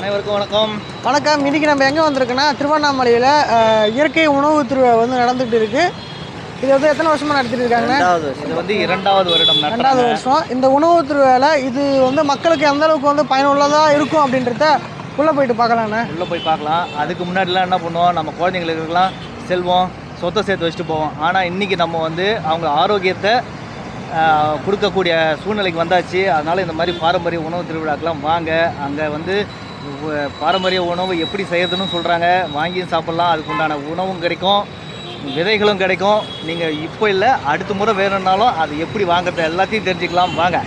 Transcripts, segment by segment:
அனைவருக்கும் வணக்கம். வணக்கம். இன்றைக்கி நம்ம எங்கே வந்திருக்கோன்னா திருவண்ணாமலையில் இயற்கை உணவு திருவிழா வந்து நடந்துகிட்டு இருக்கு. இது வந்து எத்தனை வருஷமாக நடத்திட்டு இருக்காங்க இது வந்து இரண்டாவது வருடம் ரெண்டாவது வருஷம். இந்த உணவு திருவிழா இது வந்து மக்களுக்கு எந்த அளவுக்கு வந்து பயனுள்ளதாக இருக்கும் அப்படின்றத உள்ளே போயிட்டு பார்க்கலாண்ணே. உள்ளே போய் பார்க்கலாம். அதுக்கு முன்னாடிலாம் என்ன பண்ணுவோம்? நம்ம குழந்தைங்களுக்குலாம் செல்வோம் சொத்தை சேர்த்து வச்சுட்டு போவோம். ஆனால் இன்றைக்கி நம்ம வந்து அவங்க ஆரோக்கியத்தை கொடுக்கக்கூடிய சூழ்நிலைக்கு வந்தாச்சு. அதனால் இந்த மாதிரி பாரம்பரிய உணவு திருவிழாக்கெல்லாம் வாங்க. அங்கே வந்து பாரம்பரிய உணவு எப்படி செய்யறதுன்னு சொல்கிறாங்க வாங்கியும் சாப்பிட்லாம். அதுக்கு உண்டான உணவும் கிடைக்கும். விதைகளும் கிடைக்கும். நீங்கள் இப்போ இல்லை அடுத்த முறை வேணும்னாலும் அது எப்படி வாங்குறது எல்லாத்தையும் தெரிஞ்சுக்கலாம். வாங்க.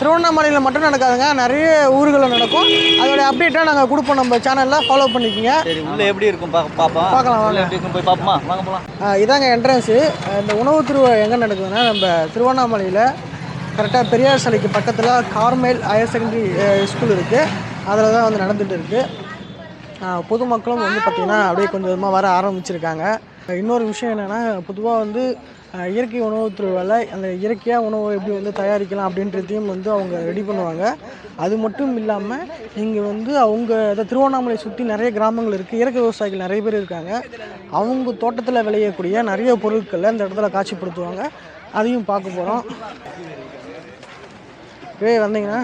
திருவண்ணாமலையில் மட்டும் நடக்காதுங்க. நிறைய ஊர்களில் நடக்கும். அதோட அப்டேட்டாக நாங்கள் கொடுப்போம். நம்ம சேனலில் ஃபாலோ பண்ணிக்கோங்க. சரி உள்ளே எப்படி இருக்கும்? பா பாப்பா. பார்க்கலாம், வாங்க. உள்ள எப்படி இருக்கும்? போய் பார்ப்போமா வாங்க போகலாம் இதாங்க என்ட்ரன்ஸு இந்த உணவு திருவிழா எங்கே நடக்குதுன்னா நம்ம திருவண்ணாமலையில் கரெக்டாக பெரியார் சிலைக்கு பக்கத்தில் கார்மேல் ஹையர் செகண்டரி ஸ்கூல் இருக்குது அதில் தான் வந்து நடந்துகிட்டு இருக்குது பொதுமக்களும் வந்து பார்த்திங்கன்னா அப்படியே கொஞ்சம் கொஞ்சமாக வர ஆரம்பிச்சிருக்காங்க. இன்னொரு விஷயம் என்னென்னா பொதுவாக வந்து இயற்கை உணவு திருவிழாவில் அந்த இயற்கையாக உணவு எப்படி வந்து தயாரிக்கலாம் அப்படின்றதையும் வந்து அவங்க ரெடி பண்ணுவாங்க. அது மட்டும் இல்லாமல் இங்கே வந்து அவங்க அதை திருவண்ணாமலை சுற்றி நிறைய கிராமங்கள் இருக்குது இயற்கை விவசாயிகள் நிறைய பேர் இருக்காங்க. அவங்க தோட்டத்தில் விளையக்கூடிய நிறைய பொருட்களை இந்த இடத்துல காட்சிப்படுத்துவாங்க. அதையும் பார்க்க போகிறோம் ஏய் வந்தீங்கன்னா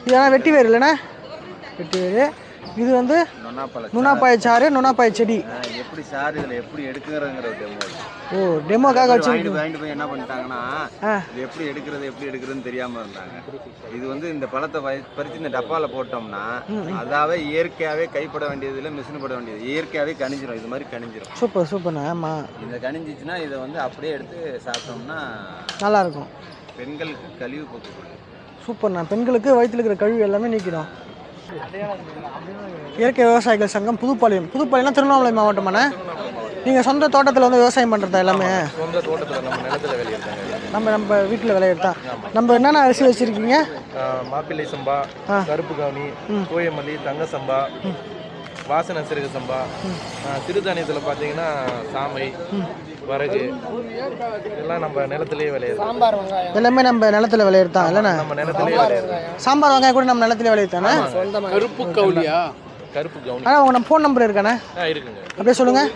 இதெல்லாம் வெட்டி வேறு இல்லைண்ணே? வெட்டி வேறு இது வந்து நுணாப்பாய சாறு. நுணாப்பாய செடி. எப்படி சார் இதுல எப்படி எடுக்கிறதுங்கிற டெமோ ஓ டெமோக்காக வச்சு வாங்கிட்டு போய் என்ன பண்ணிட்டாங்கன்னா. இது எப்படி எடுக்கிறது எப்படி எடுக்கிறதுன்னு தெரியாம இருந்தாங்க. இது வந்து இந்த பழத்தை பறிச்சு இந்த டப்பால போட்டோம்னா அதாவே இயற்கையாவே கைப்பட வேண்டியது இல்லை மிஷின் பட வேண்டியது. இயற்கையாவே கணிஞ்சிரும் இது மாதிரி கணிஞ்சிரும் சூப்பர் சூப்பர்ண்ணே ஆமாம் இந்த கணிஞ்சிச்சுன்னா இதை வந்து அப்படியே எடுத்து சாப்பிட்டோம்னா நல்லாயிருக்கும். பெண்களுக்கு கழிவு போக்கு சூப்பர்ண்ணா பெண்களுக்கு வயிற்றில் இருக்கிற கழிவு எல்லாமே நீக்கிடும். இயற்கை விவசாயிகள் சங்கம் புதுப்பாளையம். புதுப்பாளையம்னா திருவண்ணாமலை மாவட்டமாண்ணே. நீங்கள் சொந்த தோட்டத்தில் வந்து விவசாயம் பண்ணுறதா எல்லாமே? சொந்த தோட்டத்தில் நம்ம நிலத்துல விளையிறதாங்க நம்ம நம்ம வீட்டில் விளையிறதா? நம்ம என்னென்ன அரிசி வச்சுருக்கீங்க? மாப்பிள்ளை சம்பா கருப்பு கவுனி கோயமல்லி தங்க சம்பா வாசன சிறுக சம்பா. சிறுதானியத்தில் பார்த்தீங்கன்னா சாமை வரகு இதெல்லாம் நம்ம நிலத்திலேயே விளையிறது எல்லாமே நம்ம நிலத்துல விளையிறதா இல்லைண்ணே? நம்ம நிலத்திலேயே விளையிறது சாம்பார் வெங்காயம் கூட நம்ம நிலத்துல விளையிறதானே? கருப்பு கவுனியா கருப்பு கவுனி ஆனால் உங்கள் நம்ம ஃபோன் நம்பர் இருக்காண்ணே? ஆ இருக்குங்க. அப்படியே சொல்லுங்கள்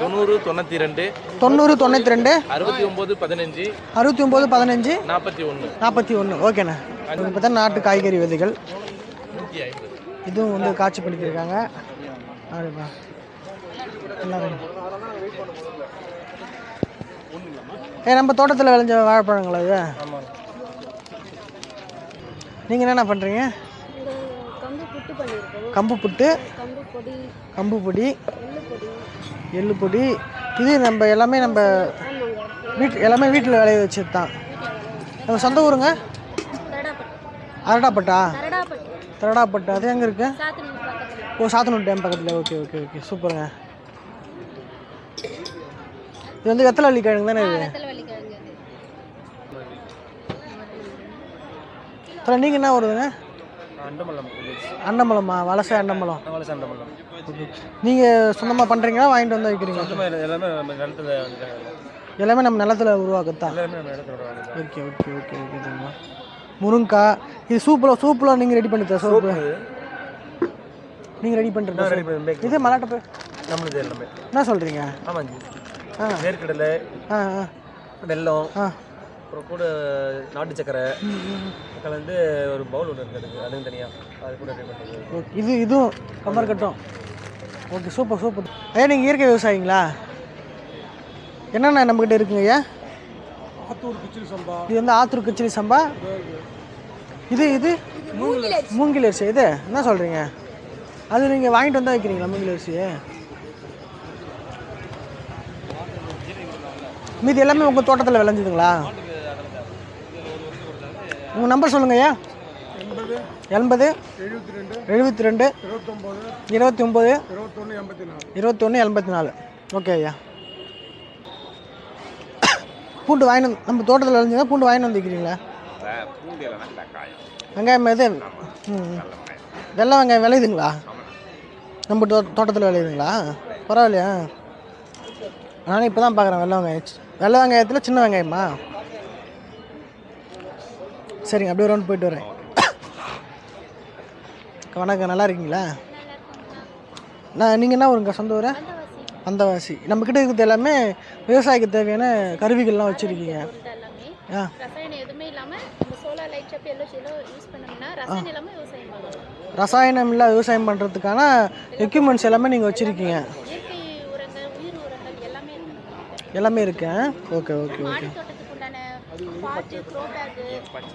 தொண்ணூறு தொண்ணூற்றி ரெண்டு தொண்ணூறு தொண்ணூற்றி ரெண்டு அறுபத்தி ஒம்பது பதினஞ்சு அறுபத்தி ஒம்பது பதினஞ்சு நாற்பத்தி ஒன்று நாற்பத்தி ஒன்று ஓகேண்ணே பார்த்தா நாட்டு காய்கறி விதைகள். இதுவும் வந்து காட்சிப்படுத்தியிருக்காங்க. அப்படிப்பா ஏ நம்ம தோட்டத்தில் விளைஞ்ச வாழைப்பழங்களா இது? நீங்கள் என்னென்ன பண்ணுறீங்க கம்பு புட்டு. கம்பு பொடி. எள்ளு பொடி. இது நம்ம எல்லாமே நம்ம வீட் எல்லாமே வீட்டில் விளைய வச்சது தான் நம்ம சொந்த ஊருங்க? அரடாப்பட்டா? தரடாப்பட்டு. அது எங்கே இருக்குது ஓ சாத்தனூர் டேம் பக்கத்தில். ஓகே ஓகே ஓகே சூப்பருங்க இது வந்து வெத்தலை அள்ளி கிழங்கு தானே இது. அப்புறம் நீங்கள் என்ன வருதுங்க அன்னமலமா வலசை அன்னமலம். வலசை நீங்கள் சொந்தமாக பண்ணுறீங்களா வாங்கிட்டு வந்து வைக்கிறீங்க எல்லாமே நம்ம நிலத்துல எல்லாமே நம்ம நிலத்துல உருவாக்கத்தான் எல்லாமே நம்ம நிலத்துல ஓகே ஓகே ஓகே ஓகே முருங்கைக்காய். இது சூப்பில் சூப்பில் நீங்கள் ரெடி பண்ணி தர சூப்பு. நீங்கள் ரெடி பண்ணுறது இது மலாட்டை போய் நம்மளுது எல்லாமே. என்ன சொல்கிறீங்க ஆமாங்க ஆ. வேர்க்கடலை ஆ ஆ. வெல்லம் ஆ. அப்புறம் கூட நாட்டு சக்கரை. கலந்து ஒரு பவுல் ஒன்று இருக்குது அதுவும் தனியாக அது கூட ரெடி பண்ணுறது ஓகே இது இதுவும் கம்பர் கட்டும் ஓகே சூப்பர் சூப்பர். ஐயா நீங்கள் இயற்கை விவசாயிங்களா? என்னென்ன நம்மக்கிட்ட இருக்குங்க ஐயா? இது வந்து ஆத்தூர் கிச்சிலி சம்பா. இது இது. மூங்கில் அரிசி. இது? என்ன சொல்கிறீங்க அது நீங்கள் வாங்கிட்டு வந்தால் வைக்கிறீங்களா மூங்கில் அரிசியை? மீதி எல்லாமே உங்கள் தோட்டத்தில் விளைஞ்சுதுங்களா? உங்கள் நம்பர் சொல்லுங்க ஐயா. எண்பது எழுபத்தி ரெண்டு இருபத்தி ஒம்பது இருபத்தொன்று எண்பத்தி நாலு. ஓகே ஐயா. பூண்டு வாங்கிட்டு வந்து நம்ம தோட்டத்தில் விளைஞ்சதா பூண்டு வாங்கிட்டு வந்துக்கிறீங்களா வெங்காயம். ம். வெள்ளை வெங்காயம் விளையுதுங்களா? நம்ம தோ தோட்டத்தில் விளையுதுங்களா? பரவாயில்லையா? நானும் இப்போ தான் பார்க்குறேன் வெள்ளை வெங்காயம். வெள்ளை வெங்காயத்தில் சின்ன வெங்காயமா? சரிங்க அப்படியே ரவுண்ட் போயிட்டு வரேன். வணக்கம் நல்லா இருக்கீங்களா? நான் நீங்கள் என்ன ஊருங்க? சொந்த ஊர்? வந்தவாசி. நம்மக்கிட்ட இருக்கிறது எல்லாமே விவசாயிக்கு தேவையான கருவிகள்லாம் வச்சுருக்கீங்க. ஆ. ரசாயனம் எதுவுமே இல்லாம நம்ம சோலார் லைட் ஷாப் எல்லோ ஷீலோ யூஸ் பண்ணோம்னா ரசாயனம் இல்லாம விவசாயம் பண்ணலாம் ரசாயனம் இல்லா விவசாயம் பண்ணுறதுக்கான எக்யூப்மெண்ட்ஸ் எல்லாமே நீங்கள் வச்சுருக்கீங்க. இயற்கை உரங்கள் உயிர் உரங்கள் எல்லாமே இருக்கு. எல்லாமே இருக்கு. Okay okay okay.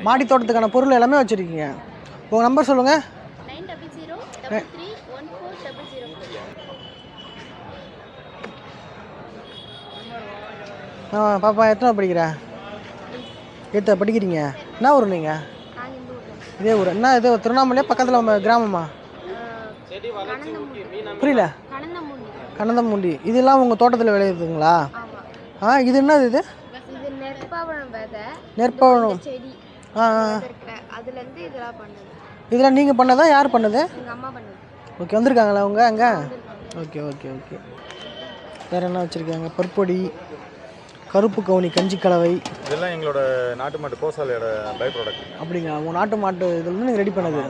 மாடி தோட்டத்துக்கான பொருள் எல்லாமே வச்சுருக்கீங்க. உங்கள் நம்பர் சொல்லுங்கள் nine double zero double three one four double zero ஆ பாப்பா எத்தனை படிக்கிற? எத்த படிக்கிறீங்க? என்ன ஊர் நீங்கள் இதே ஊர். என்ன இது திருவண்ணாமலையா? பக்கத்தில் கிராமமா? புரியல. கனந்தமூண்டி. இதெல்லாம் உங்கள் தோட்டத்தில் விளையுதுங்களா ஆ இது என்னது இது? நெற்பவனம். நெற்பழம் ஆ ஆ. இதெல்லாம் நீங்கள் பண்ணதா யார் பண்ணது? ஓகே வந்திருக்காங்களா அவங்க அங்கே? Okay okay okay. வேறு என்ன வச்சுருக்காங்க? பற்பொடி கருப்பு கவுனி கஞ்சி கலவை. இதெல்லாம் எங்களோட நாட்டு மாட்டு கோசாலையோட பை ப்ராடக்ட் அப்படிங்களா? உங்கள் நாட்டு மாட்டு இதில் வந்து நீங்கள் ரெடி பண்ணது?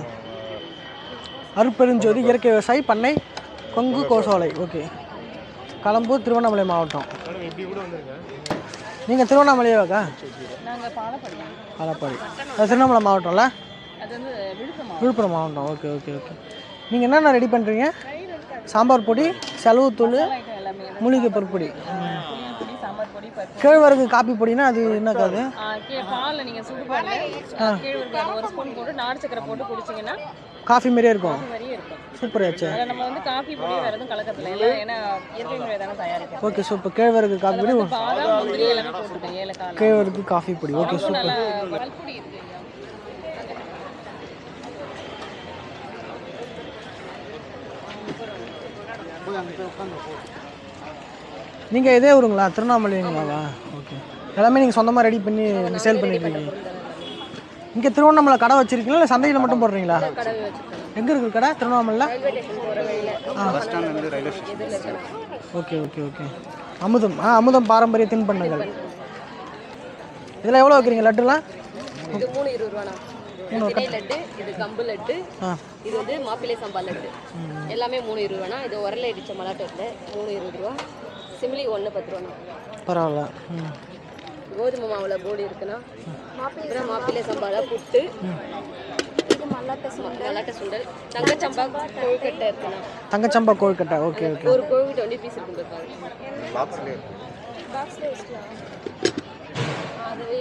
அருப்பெருஞ்சோதி இயற்கை விவசாயி பண்ணை கொங்கு கோசோலை. ஓகே களம்பூர் திருவண்ணாமலை மாவட்டம். நீங்கள் திருவண்ணாமலையாக்கா பாலப்படி. அது திருவண்ணாமலை மாவட்டம்ல? அது வந்து விழுப்புரம் விழுப்புரம் மாவட்டம். ஓகே ஓகே ஓகே நீங்கள் என்னென்ன ரெடி பண்ணுறீங்க சாம்பார் பொடி செலவுத்தூள் எல்லாமே. மூலிகை பருப்பொடி புளியல் பொடி சாம்பார் பொடி பருப்பு கேழ்வரகு காப்பி பொடினா அது என்னக்கா அது ஆ, கீ பாலில் நீங்கள் சுடு பாலில் கீழ்வருக்கு ஒரு ஸ்பூன் போட்டு நாடு சக்கரை போட்டு குடிச்சிங்கன்னா காஃபி மாதிரியே இருக்கும்? சூப்பர் ஆச்சு. நம்ம வந்து காஃபி பொடி வேறு எதுவும் கலக்கறதில்ல. எல்லாம் ஏன்னா இயற்கை முறை தானே தயாரிக்கிறோம் ஓகே சூப்பர் கேழ்வரகு காஃபி பொடி வந்து பாதாம் முந்திரி எல்லாமே போட்டுருக்கேன் ஏலக்காய் கேழ்வரகு காஃபி பொடி. ஓகே சூப்பர் பல்பொடி இருக்கு ஐயா. நீங்கள் இதே ஊருங்களா? திருவண்ணாமலைங்களாவா? ஓகே எல்லாமே நீங்கள் சொந்தமாக ரெடி பண்ணி சேல் பண்ணிட்டு இருக்கீங்க இங்கே திருவண்ணாமலை கடை வச்சிருக்கீங்களா? இல்லை சந்தையில் மட்டும் போடுறீங்களா? எங்கே இருக்குது கடை? திருவண்ணாமலையில் இருக்கணும் ஓகே ஓகே ஓகே அமுதம். ஆ அமுதம் பாரம்பரிய தின்பண்டங்கள். இதெல்லாம் எவ்வளோ வைக்கிறீங்க? லட்டுலாம் இது மூணு இருபது ரூபாண்ணா. திணை லட்டு இது கம்பு லட்டு ஆ. இது வந்து மாப்பிள்ளை சம்பா லட்டு. எல்லாமே மூணு இருபது ரூபாண்ணா. இது உரல இடிச்ச மலாட்டை இல்லை மூணு இருபது ரூபா. சிமிலி ஒன்று பத்து ரூபாண்ணா. பரவாயில்ல. கோதுமை மாவில் போடி இருக்குண்ணா அப்புறம் மாப்பிள்ளை சம்பால புட்டு மல்லாட்டை சுண்டல் தங்கச்சம்பா கொழுக்கட்டை இருக்குண்ணா. தங்கச்சம்பா கொழுக்கட்டை. Okay okay. ஒரு கோழி டுவெண்ட்டி பீஸ் இருக்கும் பாக்ஸ்லேயே. அதுவே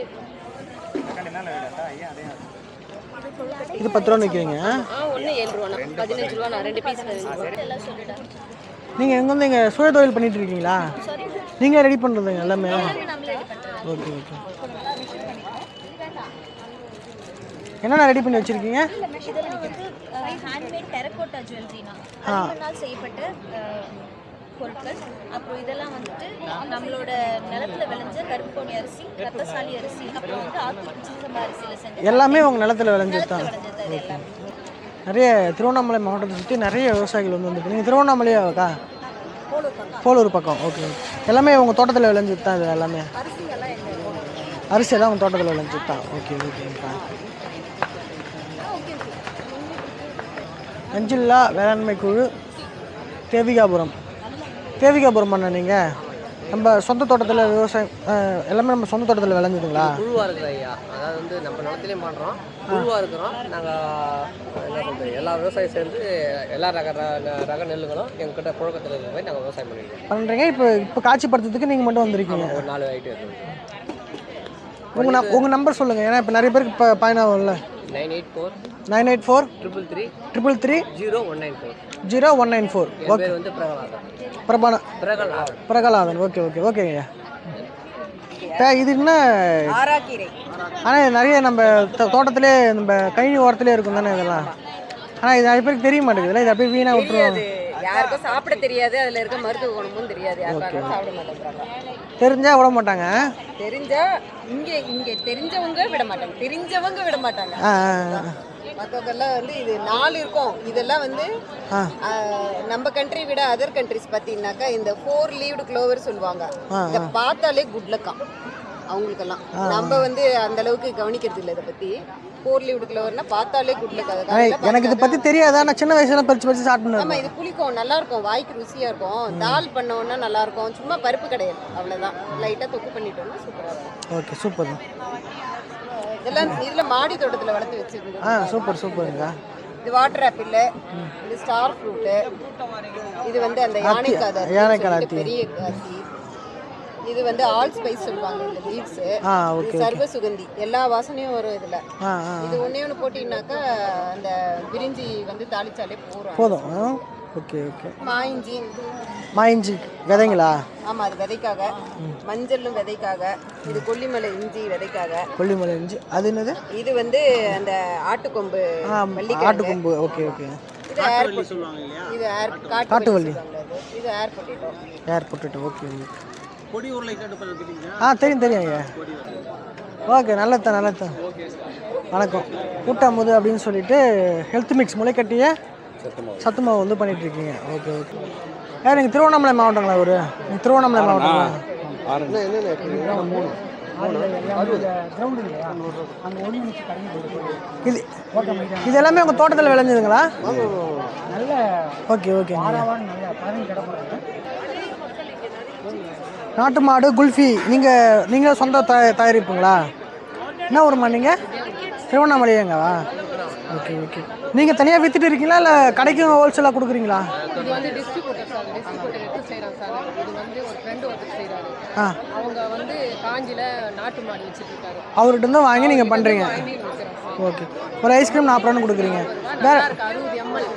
இது பத்து ரூபான்னு விற்கிறீங்க ஆ ஒன்று ஏழு ரூபாண்ணா. பதினஞ்சு ரூபாண்ணா. ரெண்டு பீஸ் ரூபா. எல்லாம் நீங்கள் எங்கே வந்து இங்கே சுய தொழில் பண்ணிட்டு இருக்கீங்களா? நீங்கள் ரெடி பண்ணுறதுங்க எல்லாமே. ஓகே ஓகே என்னென்ன ரெடி பண்ணி வச்சுருக்கீங்க? பொருட்கள். அப்புறம் இதெல்லாம் வந்துட்டு நம்மளோட நிலத்துல விளைஞ்ச கருப்புக்கோணி அரிசி ரத்தசாலி அரிசி அப்புறம் வந்து ஆத்தூர் சம்பா அரிசியில் செஞ்ச எல்லாமே உங்கள் நிலத்துல விளைஞ்சது தான். நிறைய திருவண்ணாமலை மாவட்டத்தை சுற்றி நிறைய விவசாயிகள் வந்து வந்துருக்கு நீங்கள் திருவண்ணாமலையாக்கா போலூர் பக்கம். ஓகே எல்லாமே உங்கள் தோட்டத்தில் விளைஞ்சது தான் இது எல்லாமே? அரிசி எல்லாம் உங்கள் தோட்டத்தில் விளைஞ்சது தான். ஓகே ஓகேங்கக்கா அஞ்சில்லா வேளாண்மை குழு தேவிகாபுரம். தேவிகாபுரம் அண்ணா நீங்கள் நம்ம சொந்த தோட்டத்தில் விவசாயம் எல்லாமே நம்ம சொந்த தோட்டத்தில் விளைஞ்சதுங்களா? குழுவாக இருக்குது ஐயா. அதாவது வந்து நம்ம நிலத்துலையும் பண்ணுறோம் குழுவாக இருக்கிறோம். நாங்கள் என்ன சொல்கிறது எல்லா விவசாயம் சேர்ந்து எல்லா ரக ரக நெல்லுங்களும் எங்ககிட்ட புழக்கத்தில் இருக்கிற மாதிரி நாங்கள் விவசாயம் பண்ணிருக்கோம் பண்ணுறீங்க இப்போ இப்போ காட்சிப்படுத்துறதுக்கு நீங்கள் மட்டும் வந்திருக்கீங்க. ஒரு நாலு ஐட்டம் இருக்குது உங்கள் உங்கள் நம்பர் சொல்லுங்கள் ஏன்னா இப்போ நிறைய பேருக்கு இப்போ பயனாகும்ல. Nine eight four nine eight four triple three triple three zero one nine four zero one nine four. Okay வந்து பிரகலாதன். பிரபான பிரகலாதன். பிரகலாதன். ஓகே ஓகே ஓகேங்க ஐயா. இது என்ன? ஆனால் நிறைய நம்ம தோட்டத்திலே நம்ம கழனி ஓரத்திலே இருக்கும் தானே இதெல்லாம்? ஆனால் இது நிறைய பேருக்கு தெரிய மாட்டேங்குதுல்ல இது அப்படியே வீணாக விட்டுருவாங்க யாருக்கும் சாப்பிட தெரியாது. அதில் இருக்க மருத்துவ குணமும் தெரியாது. யாருக்காரும் சாப்பிட மாட்டேங்கிறாங்க. தெரிஞ்சால் விட மாட்டாங்க. தெரிஞ்சா இங்க இங்க தெரிஞ்சவங்க விட மாட்டாங்க. தெரிஞ்சவங்க விட மாட்டாங்க. ஆ ஆ, ஆ. மற்றவங்க எல்லாம் வந்து இது நாலு இருக்கும். இதெல்லாம் வந்து நம்ம கண்ட்ரி விட அதர் கண்ட்ரிஸ் பார்த்தீங்கன்னாக்கா இந்த ஃபோர் லீவ்டு க்ளோவர் சொல்லுவாங்க. இதை பார்த்தாலே குட் லக்கா அவங்களுக்கெல்லாம். நம்ம வந்து அந்த அளவுக்கு கவனிக்கிறது இல்லை இதை பத்தி. போர்லி உடுக்கல வரனா பார்த்தாலே குட் லுக் அது ஆனா, காலையில எனக்கு இதை பற்றி தெரியாது? நான் சின்ன வயசுல பறிச்சு பறிச்சு ஸ்டார்ட் ஆமா இது புளிக்கும். நல்லா இருக்கும். வாய்க்கு ருசியா இருக்கும். தால் பண்ண உடனே நல்லா இருக்கும். சும்மா பருப்பு கிடையாது. அவ்வளவுதான். லைட்டா தொக்கு பண்ணிட்டோம்னா சூப்பரா இருக்கும். ஓகே சூப்பர் இதெல்லாம் இதுல மாடி தோட்டத்துல வளர்த்து வச்சிருக்கோம் ஆ சூப்பர் சூப்பருங்க இது வாட்டர் ஆப்பிள் இது ஸ்டார் ஃப்ரூட் இது வந்து அந்த யானைக்காத யானைக்காத. பெரிய அத்தி இது வந்து ஆல் ஸ்பைஸ் சொல்லுவாங்க இந்த லீவ்ஸ் ஆ ஓகே சர்வ சுகந்தி. எல்லா வாசனையும் வரும் இதுல. ஆ ஆ. இது ஒண்ணே ஒன்று போட்டீங்கன்னாக்கா அந்த பிரிஞ்சி வந்து தாளிச்சாலே போறோம் போதும். ஓகே ஓகே மாயிஞ்சி மாயிஞ்சி விதைங்களா? ஆமா அது விதைக்காக. மஞ்சளும் விதைக்காக. இது கொல்லிமலை இஞ்சி விதைக்காக. கொல்லிமலை இஞ்சி. அது என்னது? இது வந்து அந்த ஆட்டுக்கொம்பு ஆ. ஆட்டுக்கொம்பு. ஓகே ஓகே இது ஏர் இது ஏர் காட்டு காட்டுவள்ளி. இது ஏர் பொட்டேட்டோ ஏர் போட்டுட்டு ஓகே உருளை ஆ தெரியும் தெரியும் ஐயா. ஓகே நல்லதான் நல்லதான் வணக்கம். கூட்டாமுது அப்படின்னு சொல்லிட்டு ஹெல்த் மிக்ஸ் முளைக்கட்டிய சத்து மாவு வந்து பண்ணிட்டு இருக்கீங்க ஓகே ஓகே. ஏன் நீங்கள் திருவண்ணாமலை மாவட்டங்களா ஒரு நீங்கள் திருவண்ணாமலை மாவட்டங்களா? இது இது எல்லாமே உங்கள் தோட்டத்தில் விளைஞ்சதுங்களா? ஓகே ஓகே நாட்டு மாடு குல்ஃபி. நீங்கள் நீங்கள் சொந்த தய தயாரிப்புங்களா? என்ன ஊருமா நீங்கள் திருவண்ணாமலையேங்கவா ஓகே ஓகே. நீங்கள் தனியாக விற்றுட்டு இருக்கீங்களா இல்லை கடைக்கும் ஹோல்சேலாக கொடுக்குறீங்களா? ஆ. அவங்க வந்து காஞ்சியில் நாட்டு மாடு வச்சுட்டு இருக்காரு. அவர்கிட்ட இருந்து வாங்கி நீங்கள் பண்ணுறீங்க ஓகே. ஒரு ஐஸ்கிரீம் நாற்பது ரூபான்னு கொடுக்குறீங்க. நல்லா இருக்கு. அறுபது எம்எல்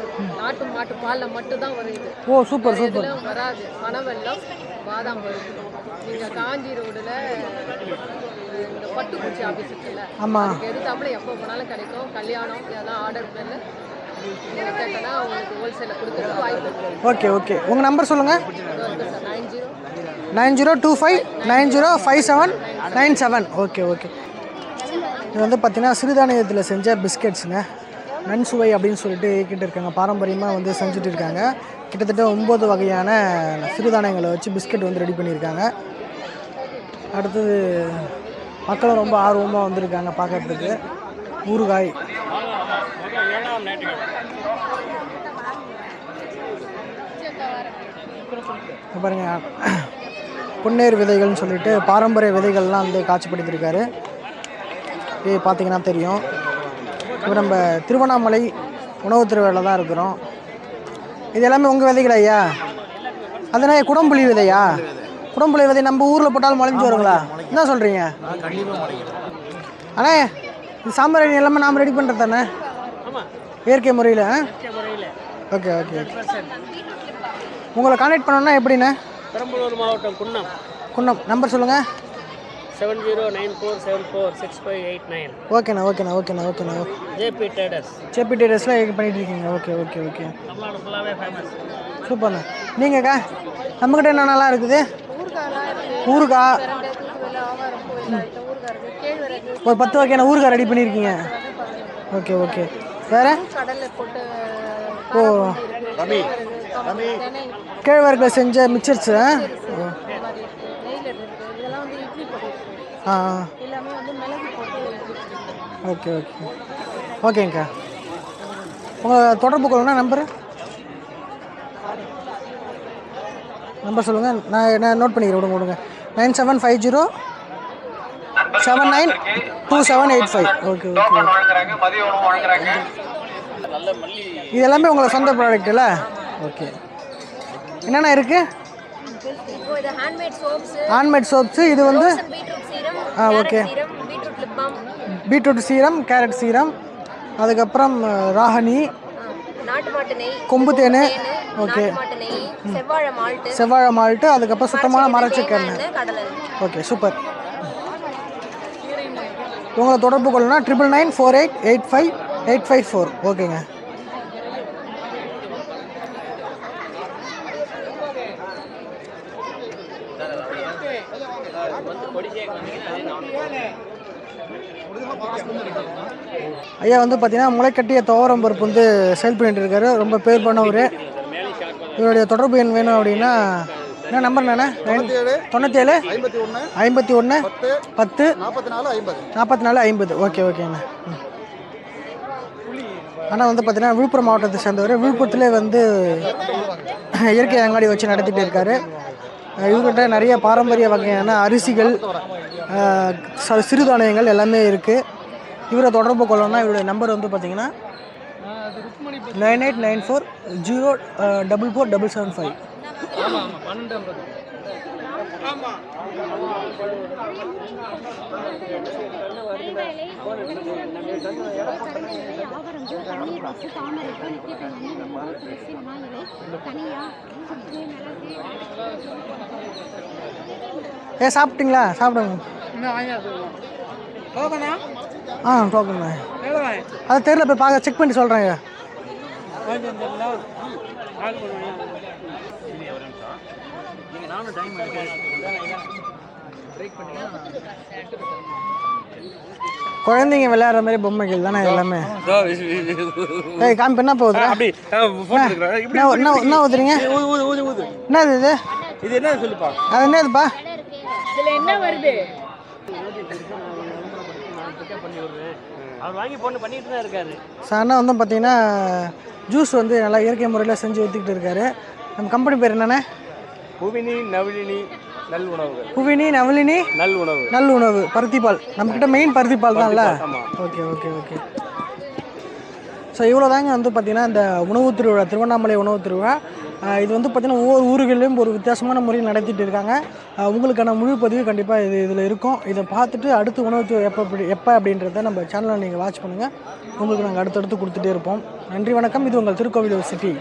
நாட்டு மாட்டு பாலில் மட்டும் தான் வரும் இது. ஓ சூப்பர் சூப்பர். வராது. பனவெல்லம் பாதாம் பருப்பு. நீங்கள் காஞ்சி ரோடில் இந்த பட்டுப்பூச்சி ஆஃபீஸ் இருக்குல்ல ஆமாம் எதுக்காப்புல எப்போ போனாலும் கிடைக்கும். கல்யாணம் இதெல்லாம் ஆர்டர் பண்ணி. நீங்கள் கேட்டனா உங்களுக்கு ஹோல்சேலில் கொடுக்குறதுக்கு வாய்ப்பு ஓகே ஓகே. உங்கள் நம்பர் சொல்லுங்கள் nine zero nine zero two five nine zero five seven nine seven. Okay okay. இது வந்து பார்த்தீங்கன்னா சிறுதானியத்தில் செஞ்ச பிஸ்கெட்ஸுங்க. நன்சுவை அப்படின்னு சொல்லிட்டு இயக்கிட்டு இருக்காங்க. பாரம்பரியமாக வந்து செஞ்சுட்டு இருக்காங்க. கிட்டத்தட்ட ஒம்பது வகையான சிறுதானியங்களை வச்சு பிஸ்கெட் வந்து ரெடி பண்ணியிருக்காங்க. அடுத்தது மக்களும் ரொம்ப ஆர்வமாக வந்திருக்காங்க பார்க்கறதுக்கு. ஊறுகாய். பாருங்க. பொன்னேர் விதைகள்னு சொல்லிட்டு பாரம்பரிய விதைகள்லாம் வந்து காட்சிப்படுத்தியிருக்காரு. பார்த்தீங்கன்னா தெரியும். இப்போ நம்ம திருவண்ணாமலை உணவு திருவிழா தான் இருக்கிறோம். இது எல்லாமே உங்கள் விதைகள் ஐயா? அதனால குடம்புளி விதையா? குடம்புளி விதை நம்ம ஊரில் போட்டாலும் முளைஞ்சு வருங்களா? என்ன சொல்கிறீங்க அண்ணா இது சாம்பார் ரெடி எல்லாமே நாம் ரெடி பண்ணுறது தானே? இயற்கை முறையில் ஓகே ஓகே ஓகே. உங்களை கான்டாக்ட் பண்ணணும்னா எப்படிண்ணே? பெரம்பலூர் மாவட்டம் குன்னம். குன்னம். நம்பர் சொல்லுங்கள் seven zero nine four seven four six five eight nine ஓகேண்ணா ஓகேண்ணா ஓகேண்ணா ஓகேண்ணா ஜேபி ட்ரேடர்ஸ் சேப்பி டேட்டர்ஸ்லாம் பண்ணிட்டு இருக்கீங்க ஓகே ஓகே ஓகே தமிழ்நாடு ஃபுல்லாகவே ஃபேமஸ் சூப்பர்ண்ணா நீங்கக்கா நம்மக்கிட்ட என்ன நல்லா இருக்குது? ஊறுகாய். ஒரு பத்து வகையான ஊறுகாய் ரெடி பண்ணியிருக்கீங்க ஓகே ஓகே வேறு? ஓ. கேழ்வரகில் செஞ்ச மிச்சர்ஸ் நெய்யில் இருக்குது இதெல்லாம் வந்து இட்லி போட்டு ஆ எல்லாமே வந்து மிளகு போட்டு இட்லி ஓகே ஓகே. ஓகேங்க்கா உங்கள் தொடர்பு கொள்ளணும் நம்பரு? நம்பர் சொல்லுங்கள் நான் நான் நோட் பண்ணிக்கிறேன். விடுங்க விடுங்க. Nine seven five zero seven nine two seven eight five. Okay okay இது எல்லாமே உங்களை சொந்த ப்ராடக்ட்டில் ஓகே. என்னென்ன இருக்குது ஹேண்ட்மேட் சோப்ஸ் இது வந்து பீட்ரூட் சீரம் ஆ okay beetroot serum carrot serum அதுக்கப்புறம் ராகனி. கொம்பு தேன். ஓகே. செவ்வாழை மால்ட்டு. அதுக்கப்புறம் சுத்தமான மரச்செக்கு எண்ணெய் எண்ணெய் கடலை எண்ணெய். Okay super. உங்களை தொடர்பு கொள்ளணும்னா triple nine four eight eight five eight five four ஓகேங்க. ஐயா வந்து பார்த்தீங்கன்னா முளைக்கட்டிய துவரம் பருப்பு வந்து சேல் பண்ணிட்டு இருக்காரு ரொம்ப பேர் பண்ணவர். இவருடைய தொடர்பு எண் வேணும் அப்படின்னா என்ன நம்பர் நானே தொண்ணூற்றி ஏழு ஐம்பத்தி ஒன்று பத்து நாற்பத்தி நாலு ஐம்பது. நாற்பத்தி நாலு ஐம்பது. ஓகே ஓகேண்ணா ம். ஆனால் வந்து பார்த்தீங்கன்னா விழுப்புரம் மாவட்டத்தை சேர்ந்தவர். விழுப்புரத்திலே வந்து இயற்கை அங்காடி வச்சு நடத்திட்டு இருக்காரு. இவர்கிட்ட நிறைய பாரம்பரிய வகையான அரிசிகள் சிறுதானியங்கள் எல்லாமே இருக்குது இவரை தொடர்பு கொள்ளணும்னா இவருடைய நம்பர் வந்து பார்த்தீங்கன்னா nine eight nine four zero double four double seven five. ஏ சாப்பிட்டீங்களா? சாப்பிடுங்க. ஆ டோக்கன் அது தெரியல போய் பார்க்க செக் பண்ணி சொல்கிறேங்க குழந்தைங்க விளையாடுற மாதிரி பொம்மைகள் தானே எல்லாமே? ஏய் காமி என்ன போகுது? அப்படி என்ன? என்ன என்ன ஊத்துறீங்க ஊது ஊது ஊது ஊது. என்னது இது? இது என்ன சொல்லுப்பா? அது என்னதுப்பா? இதுல என்ன வருது? அவர் வாங்கி போட்டு பண்ணிட்டு தான் இருக்காரு. ஸோ அண்ணா வந்து பார்த்தீங்கன்னா ஜூஸ் வந்து நல்லா இயற்கை முறையில் செஞ்சு ஊற்றிக்கிட்டு இருக்காரு. நம்ம கம்பெனி பேர் என்னண்ணே? புவினி நவிலினி நல் உணவுகள். புவினி நவலினி நல் உணவு. நல் உணவு பருத்திப்பால். நம்மக்கிட்ட மெயின் பருத்திப்பால் தான்ல. ஓகே ஓகே ஓகே ஸோ இவ்வளோ தாங்க வந்து பார்த்திங்கன்னா இந்த உணவு திருவிழா திருவண்ணாமலை உணவு திருவிழா. இது வந்து பார்த்திங்கன்னா ஒவ்வொரு ஊர்களிலும் ஒரு வித்தியாசமான முறையில் நடத்திட்டு இருக்காங்க. உங்களுக்கான முழு பதிவு கண்டிப்பாக இது இதில் இருக்கும். இதை பார்த்துட்டு அடுத்து உணவு எப்போ அப்படி எப்போ அப்படின்றத நம்ம சேனலில் நீங்கள் வாட்ச் பண்ணுங்கள் உங்களுக்கு நாங்கள் அடுத்தடுத்து கொடுத்துட்டே இருப்போம். நன்றி வணக்கம். இது உங்கள் திருக்கோவிலூர் சிட்டி.